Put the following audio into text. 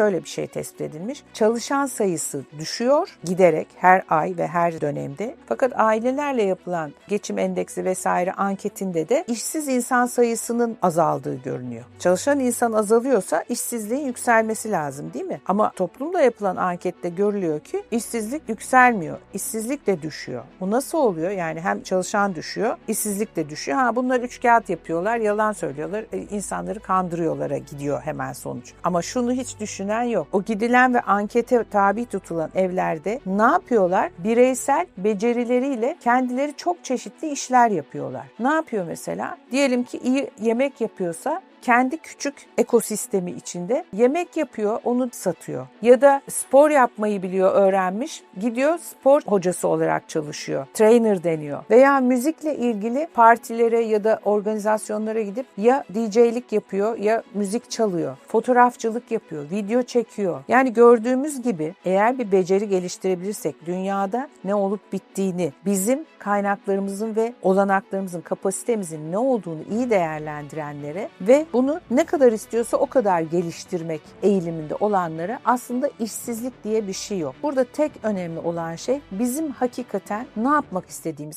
şöyle bir şey tespit edilmiş. Çalışan sayısı düşüyor giderek her ay ve her dönemde. Fakat ailelerle yapılan geçim endeksi vesaire anketinde de işsiz insan sayısının azaldığı görünüyor. Çalışan insan azalıyorsa işsizliğin yükselmesi lazım değil mi? Ama toplumda yapılan ankette görülüyor ki işsizlik yükselmiyor. İşsizlik de düşüyor. Bu nasıl oluyor? Yani hem çalışan düşüyor, işsizlik de düşüyor. Ha bunlar üç kağıt yapıyorlar, yalan söylüyorlar, e, insanları kandırıyorlara gidiyor hemen sonuç. Ama şunu hiç düşünen yok. O gidilen ve ankete tabi tutulan evlerde ne yapıyorlar? Bireysel becerileriyle kendileri çok çeşitli işler yapıyorlar. Ne yapıyor mesela? Diyelim ki iyi yemek yapıyorsa kendi küçük ekosistemi içinde yemek yapıyor, onu satıyor. Ya da spor yapmayı biliyor, öğrenmiş. Gidiyor spor hocası olarak çalışıyor. Trainer deniyor. Veya müzikle ilgili partilere ya da organizasyonlara gidip ya DJ'lik yapıyor ya müzik çalıyor. Fotoğrafçılık yapıyor, video çekiyor. Yani gördüğümüz gibi eğer bir beceri geliştirebilirsek dünyada ne olup bittiğini, bizim kaynaklarımızın ve olanaklarımızın, kapasitemizin ne olduğunu iyi değerlendirenlere ve bunu ne kadar istiyorsa o kadar geliştirmek eğiliminde olanlara aslında işsizlik diye bir şey yok. Burada tek önemli olan şey bizim hakikaten ne yapmak istediğimiz